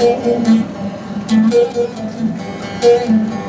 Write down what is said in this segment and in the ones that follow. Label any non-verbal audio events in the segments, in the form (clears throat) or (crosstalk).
Thank you.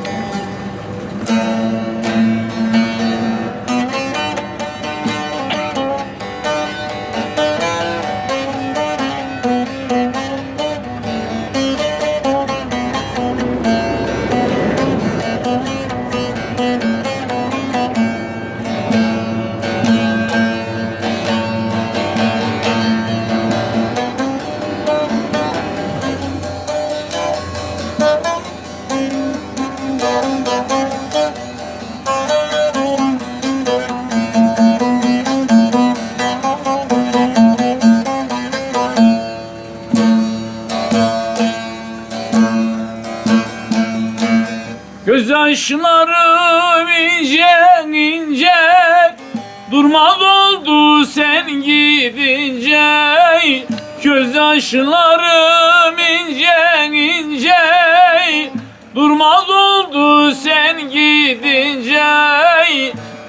Gözyaşlarım ince ince. Durmaz oldu sen gidince. Gözyaşlarım ince ince. Durmaz oldu sen gidince.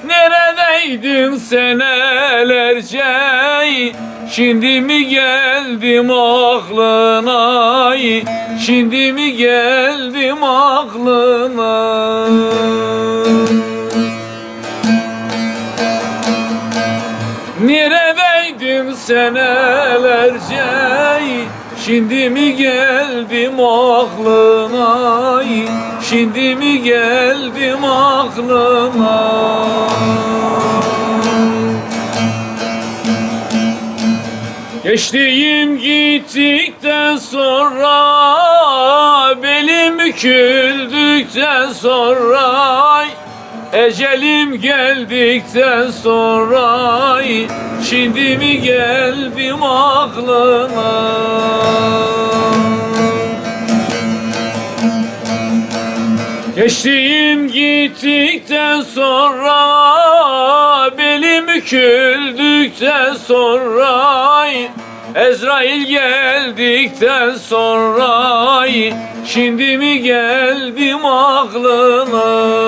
Neredeydin senelerce Şimdi mi geldim aklına? Şimdi mi geldim aklına? Neredeydin senelerce? Şimdi mi geldim aklına? Şimdi mi geldim aklına Geçtiğim gittikten sonra Belim büküldükten sonra Ecelim geldikten sonra Şimdi mi geldim aklına? Geçtiğim gittikten sonra Belim büküldükten sonra Ezrail geldikten sonra Şimdi mi geldim aklına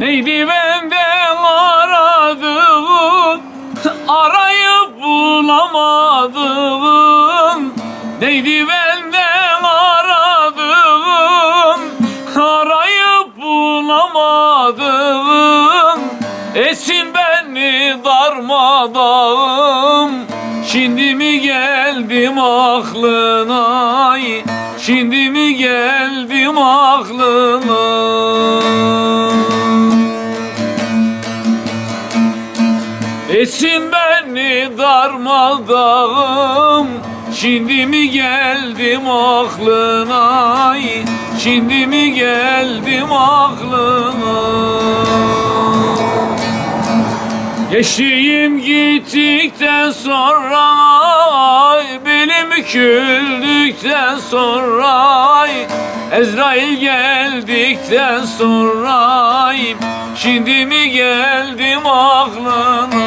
Neydi benden aradığın Arayıp bulamadığın Neydi benden aradığın Arayıp bulamadığın Esin beni darmadağım Şimdi mi geldim aklına? Şimdi mi geldim aklına darmadağım. Şimdi mi geldim aklına? Şimdi mi geldim aklına? Geçtiğim gittikten sonra Belim büküldükten sonra Ezrail geldikten sonra Şimdi mi geldim aklına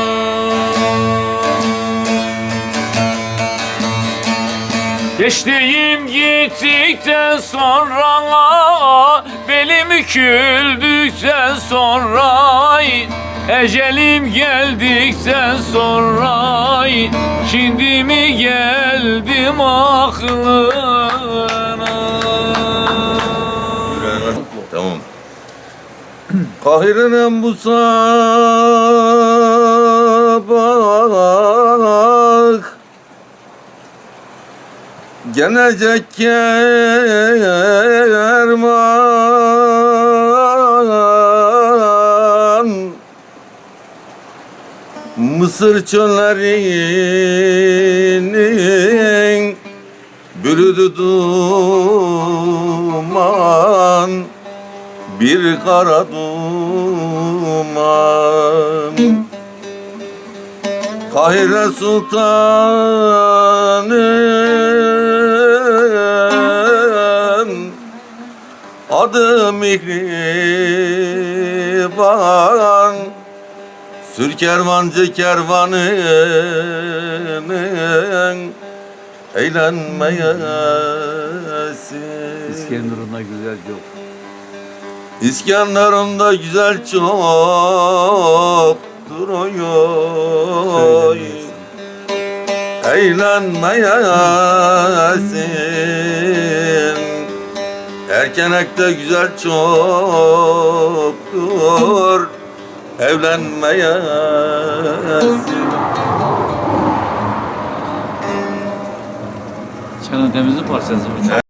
Geçtiğim gittikten sonra Belim büküldükten sonra Ecelim geldikten sonra Şimdi mi geldim aklına Tamam. (clears throat) Kahire'nin bu sabah Gelecek kervan Mısır çöllerinin Bürüdü duman bir kara duman. Kahire Sultanım Adı Mihriban Sür kervancı kervanının Eğlenmeyesin İskenderun'a güzel yok. İskenderun'da güzel çok duruyor. Eğlenmeyesin Erkenekte güzel çoktur Evlenmeyesin Kenan Temiz'in parçası bu.